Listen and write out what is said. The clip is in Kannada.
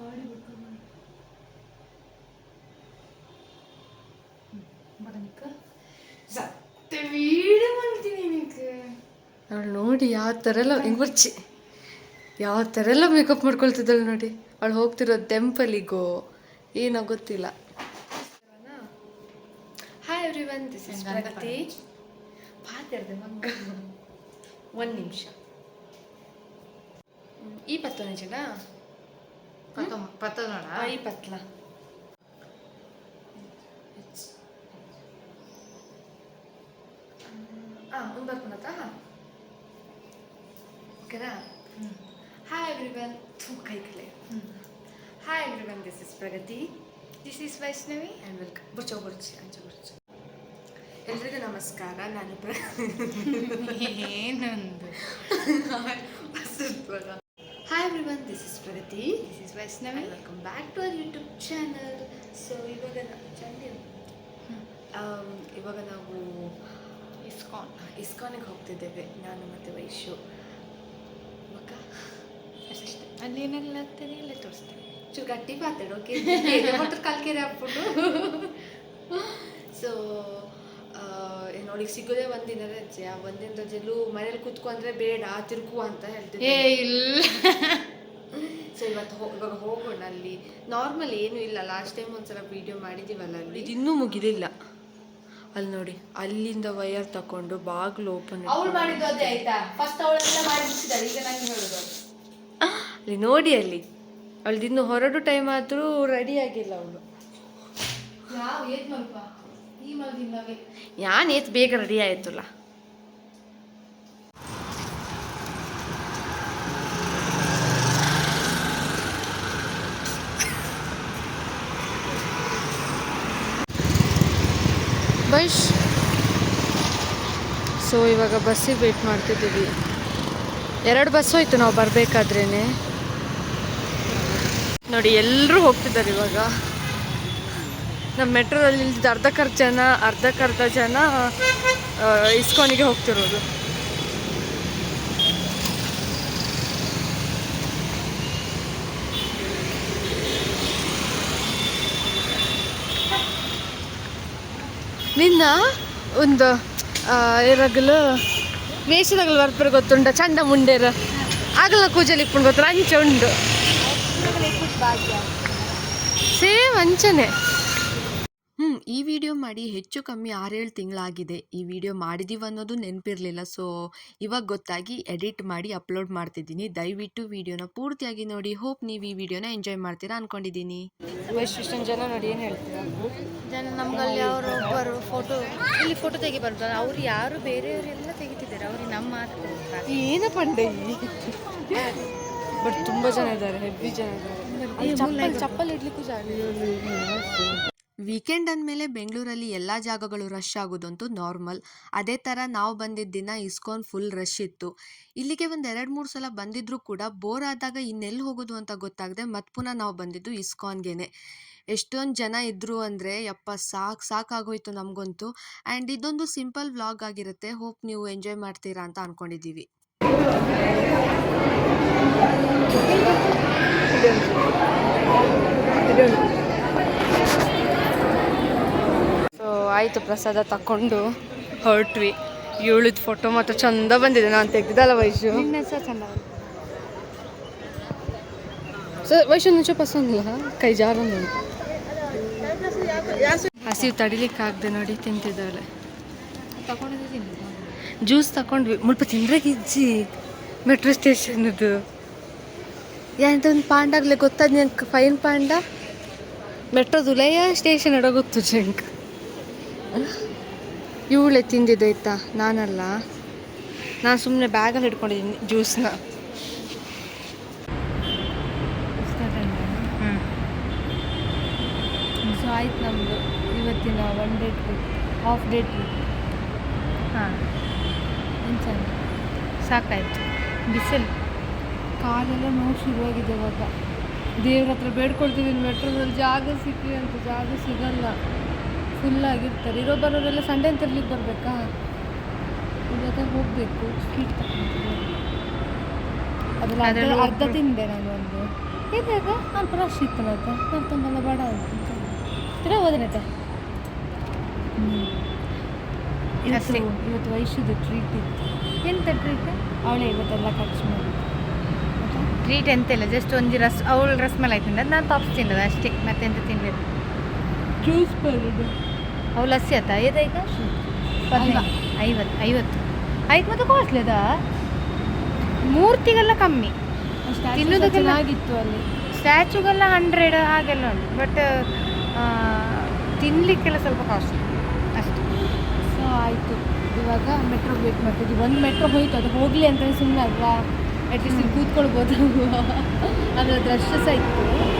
ಗಾಡಿ ಬಿಡ್ಕೊಂಡು ಅವಳು ನೋಡಿ ಯಾವ ಥರ ಎಲ್ಲ ಹೆಂಗೆ ಬರ್ಚಿ. ಯಾವ ಥರ ಎಲ್ಲ ಮೇಕಪ್ ಮಾಡ್ಕೊಳ್ತಿದ್ದಾಳೆ ನೋಡಿ. ಅವಳು ಹೋಗ್ತಿರೋ ಟೆಂಪಲಿಗೋ ಏನೋ ಗೊತ್ತಿಲ್ಲ. Hi everyone this is Pragati ಪಾತಿರ್ದೆ ಮಗ್ಗ ಒಂದು ನಿಮಿಷ. ಈ ಇಪ್ಪತ್ತೊಂದು ಜನ? ಪತ್ತ ಪತ್ತ ನೋಡ. ಈ ಪತ್ಲ. ಹಾಂ ಒಂದು ಬರ್ಕೊಳತ್ತ ಓಕೆನಾ? ಹಾಯ್ ಎವ್ರಿ ಒನ್ ಕೈ ಕಲೆ. Hi one this is Pragati. This Vaishnavi and welcome ಬುರ್ಚೋ ಬುರ್ಚಿ ಅಂಚ ಬುರ್ಚಿ ಎಲ್ರಿಗೂ ನಮಸ್ಕಾರ. ನಾನು ಪ್ರ ಏನೊಂದು? Hi everyone this is Pragati this is Vaishnavi welcome back to our YouTube channel so ಇವಾಗ ಚಂಡಿ ಇವಾಗ ನಾವು ಇಸ್ಕಾನ್. ಇಸ್ಕಾನಿಗೆ ಹೋಗ್ತಿದ್ದೇವೆ ನಾನು ಮತ್ತು ವೈಶು. ಮಕ್ಕ? ಅಷ್ಟೇ. ಅಲ್ಲಿ ಏನೆಲ್ಲ ಆಗ್ತದೆ? ಎಲ್ಲ ತೋರಿಸ್ತೀನಿ. ಚೂರು ಗಟ್ಟಿ ಮಾತಾಡು ಓಕೆ ಕಲ್ಕೆರೆ ಹಾಕ್ಬಿಟ್ಟು ಸೊ ನೋಡಿ ಸಿಗೋದೇ ಒಂದಿನ ರಜೆ ಆ ಒಂದಿನ ರಜೆಲ್ಲೂ ಮನೇಲಿ ಕೂತ್ಕೊಂಡ್ರೆ ಬೇಡ ತಿರುಕು ಅಂತ ಏ ಹೇಳ್ತಿದ್ದೆ ಇಲ್ಲ. ಸೊ ಇವತ್ತು ಹೋ ಇವಾಗ ಹೋಗೋಣ ಅಲ್ಲಿ. ನಾರ್ಮಲ್ ಏನು ಇಲ್ಲ. ಲಾಸ್ಟ್ ಟೈಮ್ ಒಂದ್ಸಲ ವಿಡಿಯೋ ಮಾಡಿದ್ದೀವಲ್ಲ ಅಲ್ಲಿ? ಇನ್ನೂ ಮುಗಿದಿಲ್ಲ. ಅಲ್ಲಿ ನೋಡಿ ಅಲ್ಲಿಂದ ವೈರ್ ತಕೊಂಡು ಬಾಗ್ಲು ಓಪನ್ ಅವಳು ಮಾಡಿದ್ದು ಅದೇ ಆಯ್ತಾ? ಫಸ್ಟ್ ಅವಳೆಲ್ಲ ಮಾಡಿ ಈಗ ನಂಗೆ ಹೇಳೋದು. ಅಲ್ಲಿ ನೋಡಿ ಅಲ್ಲಿ. ಅವಳದಿನ್ನು ಹೊರಡು ಟೈಮ್ ಆದರೂ ರೆಡಿ ಆಗಿಲ್ಲ ಅವಳು. ಯಾವ ಏತ್ ಮಲ್ಪ? ಯಾನ್ ಬೇಗ ರೆಡಿ ಆಯ್ತಲ್ಲ. ಬಸ್ ಸೊ ಇವಾಗ ಬಸ್ಸಿಗೆ ವೇಟ್ ಮಾಡ್ತಿದ್ದೀವಿ. ಎರಡು ಬಸ್ ಹೋಯ್ತು ನಾವು ಬರಬೇಕಾದ್ರೇ ನೋಡಿ ಎಲ್ಲರೂ ಹೋಗ್ತಿದ್ದಾರೆ ಇವಾಗ. ನಮ್ಮ ಮೆಟ್ರೋದಲ್ಲಿ ಇಲ್ದಿದ್ದ ಅರ್ಧಕ್ಕರ್ಧ ಜನ ಅರ್ಧಕ್ಕರ್ಧ ಜನ ಇಸ್ಕೋನಿಗೆ ಹೋಗ್ತಿರೋದು. ನಿನ್ನ ಒಂದು ಇರಗಲು ವೇಷದಾಗಲು ಬರ್ಪರ ಗೊತ್ತುಂಡ ಚಂದ ಮುಂಡೇರ. ಆಗಲ ಕೂಜಲಿ ಇಪ್ಪುಂಡು ಗೊತ್ತಲ್ಲ ಅಂಚೆ ಉಂಡು ಸೇಮ್ ಅಂಚನೆ. ಹ್ಞೂ ಈ ವಿಡಿಯೋ ಮಾಡಿ ಹೆಚ್ಚು ಕಮ್ಮಿ ಆರೇಳು ತಿಂಗಳಾಗಿದೆ. ಈ ವಿಡಿಯೋ ಮಾಡಿದೀವಿ ಅನ್ನೋದು ನೆನಪಿರಲಿಲ್ಲ. ಸೊ ಇವಾಗ ಗೊತ್ತಾಗಿ ಎಡಿಟ್ ಮಾಡಿ ಅಪ್ಲೋಡ್ ಮಾಡ್ತಿದ್ದೀನಿ. ದಯವಿಟ್ಟು ವಿಡಿಯೋನ ಪೂರ್ತಿಯಾಗಿ ನೋಡಿ. ಹೋಪ್ ನೀವು ಈ ವಿಡಿಯೋನ ಎಂಜಾಯ್ ಮಾಡ್ತೀರಾ ಅನ್ಕೊಂಡಿದೀನಿ ಇಷ್ಟೊಂದು ಜನ ನೋಡಿ ಏನು ಹೇಳ್ತೀರಾ? ಜನ ನಮ್ಗಲ್ಲಿ ಅವರು ಒಬ್ಬರು ಫೋಟೋ ಇಲ್ಲಿ ಫೋಟೋ ತೆಗಿ ಬರ್ತಾರೆ ಅವ್ರು ಯಾರು ಬೇರೆಯವರೆಲ್ಲ ತೆಗಿತಿದ್ದಾರೆ. ಅವ್ರಿಗೆ ನಮ್ಮ ಮಾತು ಏನ ಪಂಡೆ ಬಟ್ ತುಂಬ ಜನ ಇದ್ದಾರೆ. ಹೆವಿ ಜನ ಇದ್ದಾರೆ. ಚಪ್ಪಲ್ ಇಡ್ಲಿಕ್ಕೂ ಜಾಗ ವೀಕೆಂಡ್ ಅಂದಮೇಲೆ ಬೆಂಗಳೂರಲ್ಲಿ ಎಲ್ಲ ಜಾಗಗಳು ರಶ್ ಆಗೋದಂತೂ ನಾರ್ಮಲ್ ಅದೇ ಥರ ನಾವು ಬಂದಿದ್ದ ದಿನ ಇಸ್ಕಾನ್ ಫುಲ್ ರಶ್ ಇತ್ತು. ಇಲ್ಲಿಗೆ ಒಂದು ಎರಡು ಮೂರು ಸಲ ಬಂದಿದ್ರೂ ಕೂಡ ಬೋರ್ ಆದಾಗ ಇನ್ನೆಲ್ಲಿ ಹೋಗೋದು ಅಂತ ಗೊತ್ತಾಗದೆ ಮತ್ತೆ ಪುನಃ ನಾವು ಬಂದಿದ್ದು ಇಸ್ಕಾನ್ಗೆನೆ. ಎಷ್ಟೊಂದು ಜನ ಇದ್ದರು ಅಂದರೆ ಯಪ್ಪ ಸಾಕು ಸಾಕಾಗೋಯ್ತು ನಮಗಂತೂ. ಆ್ಯಂಡ್ ಇದೊಂದು ಸಿಂಪಲ್ ವ್ಲಾಗ್ ಆಗಿರುತ್ತೆ. ಹೋಪ್ ನೀವು ಎಂಜಾಯ್ ಮಾಡ್ತೀರಾ ಅಂತ ಅಂದ್ಕೊಂಡಿದ್ದೀವಿ ಸೊ ಆಯಿತು ಪ್ರಸಾದ ತಕೊಂಡು ಹೊರಟ್ವಿ. ಇವಳಿದ ಫೋಟೋ ಮಾತ್ರ ಚಂದ ಬಂದಿದೆ ನಾನು ತೆಗ್ದಿದ್ದಲ್ಲ ವೈಶು. ಚಂದ ಸರ್ ವೈಶು ನಿಮಿಷ ಪಸಂದಿಲ್ಲ ಕೈ ಜಾರ ಹಸಿವು ಆಗದೆ ನೋಡಿ ತಿಂತಿದ್ದಾಳೆ. ಜ್ಯೂಸ್ ತಗೊಂಡ್ವಿ ಮುಲ್ಪ ತಿಂದ್ರಾಗಿಜ್ಜಿ. ಮೆಟ್ರೋ ಸ್ಟೇಷನ್ದು ಯಾಕೆ ಒಂದು ಪಾಂಡಾಗ್ಲೆ ಗೊತ್ತಾದ ಫೈನ್ ಪಾಂಡ? ಮೆಟ್ರೋದುಲಯ ಸ್ಟೇಷನ್ ಎಡ ಗೊತ್ತು ಜಂಕ್. ಇವಳೆ ತಿಂದಿದ್ದಾಯ್ತಾ ನಾನಲ್ಲ. ನಾನು ಸುಮ್ಮನೆ ಬ್ಯಾಗಲ್ಲಿ ಹಿಡ್ಕೊಂಡಿದ್ದೀನಿ ಜ್ಯೂಸ್ನ. ಸೊ ಆಯ್ತು ನಮ್ಮದು ಇವತ್ತಿನ one day trip half day trip ಹಾಂ. ಚಂದ ಸಾಕಾಯಿತು. ಬಿಸಿಲು. ಕಾಲೆಲ್ಲ ನೋವು ಶುರುವಾಗಿದೆ ಇವಾಗ. ದೇವ್ರ ಹತ್ರ ಬೇಡ್ಕೊಳ್ತಿದ್ದೀನಿ ಮೆಟ್ರೋದಲ್ಲಿ ಜಾಗ ಸಿಕ್ಕಿ ಅಂತ ಜಾಗ ಸಿಗಲ್ಲ. ಫುಲ್ ಆಗಿರ್ತಾರೆ. ಇರೋ ಬರೋರೆಲ್ಲ ಸಂಡೆ ಅಂತ ಇರ್ಲಿಕ್ಕೆ ಬರಬೇಕಾ? ಇವಾಗ ಹೋಗಬೇಕು. ಸ್ವೀಟ್ ತಗೊಂಡಿದ್ದೆ ಅದ್ರಲ್ಲಿ ಅರ್ಧ ತಿಂದೆ ನಾನು ಒಂದು. ಇದಾಗ ಅಲ್ಪ ರಶ್ ಇತ್ತು ಮತ್ತೆ ನಾನು ತುಂಬಲ್ಲ ಬಡ ಅಂತ ತಿರ ಇವತ್ತು. ಇವತ್ತು ಟ್ರೀಟ್ ಇತ್ತು. ಎಂತ ಟ್ರೀಟ್ ಅವಳೇ ಇವತ್ತೆಲ್ಲ ಖರ್ಚು ಮಾಡಿ. ಟ್ರೀಟ್ ಎಂತ ಇಲ್ಲ ಜಸ್ಟ್ ಒಂದು ರಸ್ ಅವಳು ರಸ್ಮಲೈ ತಿಂದದ್ದು ನಾನು ಪಾಪ್ಸ್ ತಿನ್ನೋದು ಅಷ್ಟೇ. ಮತ್ತೆಂತ ತಿನ್ಬೇಕು? ಜ್ಯೂಸ್ ಬರೋದು. ಅವು ಲಸ್ಸಿ ಆತ ಐದು ಹದಿನೈದು ಐವತ್ತು ಐವತ್ತು. ಐದು ಮತ್ತು ಕಾಸ್ಟ್ಲಿ ಅದಾ? ಮೂರ್ತಿಗೆಲ್ಲ ಕಮ್ಮಿ. ತಿನ್ನೋದಕ್ಕೆಲ್ಲ- ತಿನ್ನೋದಕ್ಕೆ ಚೆನ್ನಾಗಿತ್ತು ಅಲ್ಲಿ. ಸ್ಟ್ಯಾಚುಗೆಲ್ಲ ಹಂಡ್ರೆಡ್ ಹಾಗೆಲ್ಲ ಉಂಟು. ಬಟ್ ತಿನ್ನಲಿಕ್ಕೆಲ್ಲ ಸ್ವಲ್ಪ ಕಾಸ್ಟ್ಲಿ ಅಷ್ಟು. ಸೊ ಆಯಿತು. ಇವಾಗ ಮೆಟ್ರೋ ವೇಟ್ ಮಾಡ್ತಿದ್ವಿ ಒಂದು ಮೆಟ್ರೋ ಹೋಯ್ತು. ಅದು ಹೋಗಲಿ ಅಂತ ಸುಮ್ಮನೆ ಅಲ್ವಾ? ಅಟ್ಲೀಸ್ಟ್ ಕೂತ್ಕೊಳ್ಬೋದು. ಅದರ ರಶ್ ಸಹ ಇತ್ತು.